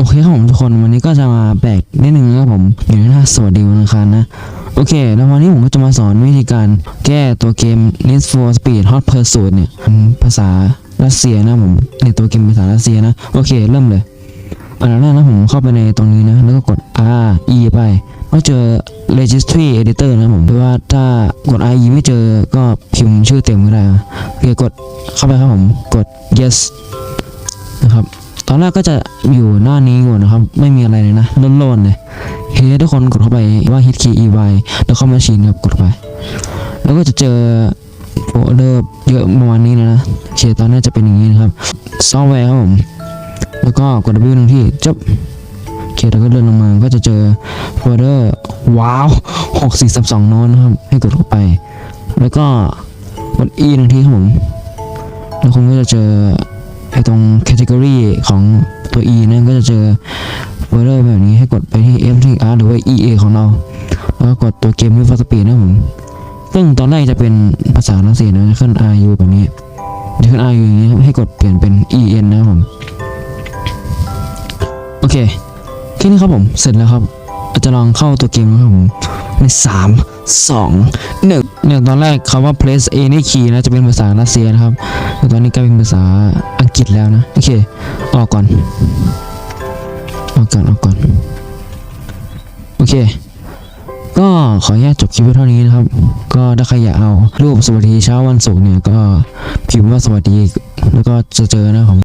โอเคครับผมทุกคนวันนี้ก็จะมาแบกนิดนึงนะครับผมอยู่ในหน้าสวัสดีวันอังคารนะโอเค แล้ววันนี้ผมก็จะมาสอนวิธีการแก้ตัวเกม Need for Speed Hot Pursuit เนี่ยเป็นภาษารัสเซียนะผมเนี่ยตัวเกมภาษารัสเซียนะโอเคเริ่มเลยอันดับแรกนะผมเข้าไปในตรงนี้นะ แล้วก็กด R E ไปก็เจอ registry editor นะผมหรือว่าถ้ากด R E ไม่เจอก็พิมพ์ชื่อเต็มก็ได้โอเคกดเข้าไปครับผมกด yes นะครับ ตอนแรกก็จะอยู่หน้านี้ก่อนนะครับ ไม่มีอะไรเลยนะโล่นๆเลยเฮ้ทุกคนกดเข้าไปว่า hit key e y แล้วเข้ามาชีนครับกดไป แล้วก็จะเจอโฟลเดอร์เยอะประมาณนี้เลยนะโอเคตอนแรกจะเป็นอย่างนี้นะครับซอฟต์แวร์ครับผม แล้วก็กด W หนึ่งที่จบโอเคแล้วก็เลื่อนลงมา ก็จะเจอโฟลเดอร์ว้าวหกสี่สสองน้ตนะครับ ให้กดเข้าไป แล้วก็กด E หนึ่งที่ครับผม แล้วคุณก็จะเจอ ไอ้ตรง category ของตัว E นั่นก็จะเจอโฟลเดอร์แบบนี้ให้กดไปที่ f t r หรือว่า EA ของเรา แล้วก็กดตัวเกม Need for Speed นะผมซึ่งตอนแรกจะเป็นภาษารัสเซียนะจะขึ้น RU แบบนี้จะขึ้น RU อย่างนี้ครับให้กดเปลี่ยนเป็น EN นะครับผมโอเคแค่นี้ครับผมเสร็จแล้วครับอาจจะลองเข้าตัวเกมนะครับผม ในสามสองหนึ่งเนี่ยตอนแรกคำว่า place a นี่ key นะจะเป็นภาษารัสเซียนะครับแต่ตอนนี้กลายเป็นภาษาอังกฤษแล้วนะ โอเค ออกก่อน ออกก่อน ออกก่อน โอเคก็ขออนุญาตจบคลิปเท่านี้นะครับ ก็ถ้าใครอยากเอารูปสวัสดีเช้าวันศุกร์เนี่ยก็พิมพ์ว่าสวัสดีแล้วก็จะเจอนะครับผม